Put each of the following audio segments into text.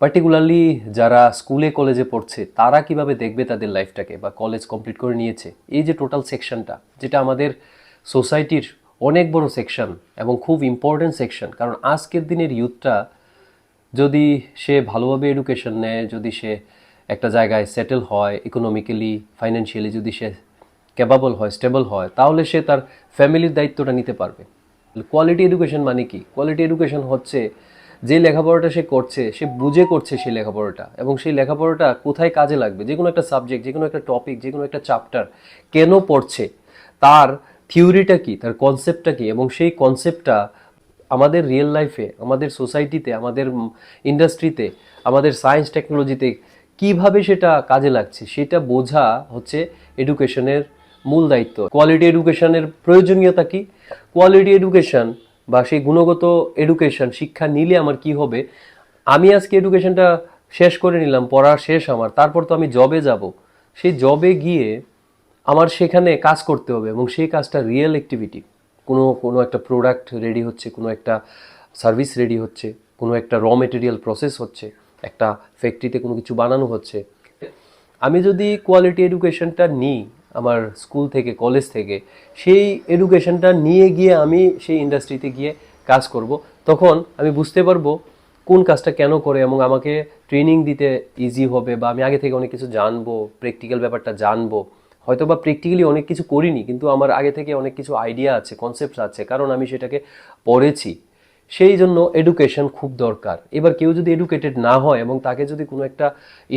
Particularly যারা স্কুলে কলেজে পড়ছে, তারা কীভাবে দেখবে তাদের লাইফটাকে বা কলেজ কমপ্লিট করে নিয়েছে? এই যে টোটাল সেকশনটা যেটা আমাদের সোসাইটির অনেক বড় সেকশন এবং খুব ইম্পর্টেন্ট সেকশন কারণ আজকের দিনের ইউথটা যদি সে ভালোভাবে এডুকেশন নেয়, যদি সে একটা জায়গায় সেটেল হয় ইকোনমিক্যালি ফাইন্যান্সিয়ালি যদি সে ক্যাপাবল হয় স্টেবল হয়, তাহলে সে তার ফ্যামিলির দায়িত্বটা নিতে পারবে। কোয়ালিটি এডুকেশন মানে কি? কোয়ালিটি এডুকেশন হচ্ছে যে লেখাপড়াটা সে করছে, সে বুঝে করছে সেই লেখাপড়াটা এবং সেই লেখাপড়াটা কোথায় কাজে লাগবে? যে কোনো একটা সাবজেক্ট যে কোনো একটা টপিক যে কোনো একটা চ্যাপ্টার কেন পড়ছে? তার থিওরিটা কি? তার কনসেপ্টটা কি? এবং সেই কনসেপ্টটা আমাদের রিয়েল লাইফে আমাদের সোসাইটিতে আমাদের ইন্ডাস্ট্রিতে আমাদের সায়েন্স টেকনোলজিতে কীভাবে সেটা কাজে লাগছে? সেটা বোঝা হচ্ছে এডুকেশনের মূল দায়িত্ব। কোয়ালিটি এডুকেশনের প্রয়োজনীয়তা কি? কোয়ালিটি এডুকেশন বা সেই গুণগত এডুকেশন শিক্ষা নিলে আমার কি হবে? আমি আজকে এডুকেশনটা শেষ করে নিলাম, পড়া শেষ আমার, তারপর তো আমি জবে যাব। সেই জবে গিয়ে আমার সেখানে কাজ করতে হবে এবং সেই কাজটা রিয়েল অ্যাক্টিভিটি কোনো কোনো একটা প্রোডাক্ট রেডি হচ্ছে, কোনো একটা সার্ভিস রেডি হচ্ছে, কোনো একটা র মেটেরিয়াল প্রসেস হচ্ছে, একটা ফ্যাক্টরিতে কোনো কিছু বানানো হচ্ছে। আমি যদি কোয়ালিটি এডুকেশনটা নিই আমার স্কুল থেকে, কলেজ থেকে, সেই এডুকেশনটা নিয়ে গিয়ে আমি সেই ইন্ডাস্ট্রিতে গিয়ে কাজ করব। তখন আমি বুঝতে পারব কোন কাজটা কেন করে এবং আমাকে ট্রেনিং দিতে ইজি হবে বা আমি আগে থেকে অনেক কিছু জানব প্র্যাকটিক্যাল ব্যাপারটা জানব। হয়তো বা প্র্যাকটিক্যালি অনেক কিছু করিনি, কিন্তু আমার আগে থেকে অনেক কিছু আইডিয়া আছে কনসেপ্ট আছে, কারণ আমি সেটাকে পড়েছি। সেই জন্য এডুকেশন খুব দরকার। এবার কেউ যদি এডুকেটেড না হয় এবং তাকে যদি কোনো একটা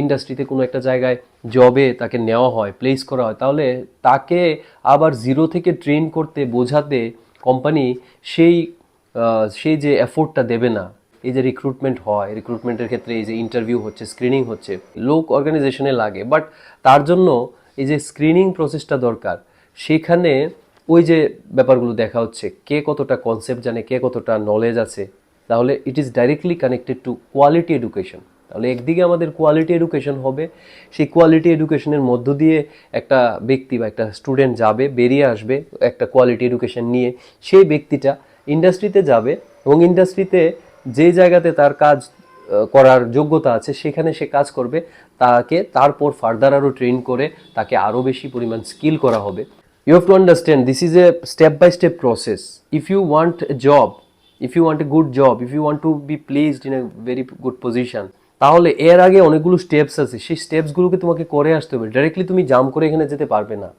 ইন্ডাস্ট্রিতে কোনো একটা জায়গায় জবে তাকে নেওয়া হয় প্লেস করা হয়, তাহলে তাকে আবার জিরো থেকে ট্রেন করতে, বোঝাতে কোম্পানি সেই সেই যে এফোর্টটা দেবে না। এই যে রিক্রুটমেন্ট হয় রিক্রুটমেন্টের ক্ষেত্রে এই যে ইন্টারভিউ হচ্ছে স্ক্রিনিং হচ্ছে, লোক অর্গানাইজেশনে লাগে। বাট তার জন্য এই যে স্ক্রিনিং প্রসেসটা দরকার, সেখানে ওই যে ব্যাপারগুলো দেখা হচ্ছে, কে কতটা কনসেপ্ট জানে, কে কতটা নলেজ আছে, তাহলে it is directly connected to quality education তাহলে একদিকে আমাদের কোয়ালিটি এডুকেশন হবে, সেই কোয়ালিটি এডুকেশনের মধ্য দিয়ে একটা ব্যক্তি বা একটা স্টুডেন্ট যাবে, বেরিয়ে আসবে একটা কোয়ালিটি এডুকেশন নিয়ে, সেই ব্যক্তিটা ইন্ডাস্ট্রিতে যাবে এবং ইন্ডাস্ট্রিতে যে জায়গাতে তার কাজ করার যোগ্যতা আছে, সেখানে সে কাজ করবে, তাকে তারপর ফার্দার আরও ট্রেন করে, তাকে আরও বেশি পরিমাণ স্কিল করা হবে। You have to understand this is a step by step process if you want a job if you want a good job if you want to be placed in a very good position তাহলে এর আগে অনেকগুলো steps আছে সেই স্টেপসগুলোকে তোমাকে করে আসতে হবে ডাইরেক্টলি তুমি জাম করে এখানে যেতে পারবে না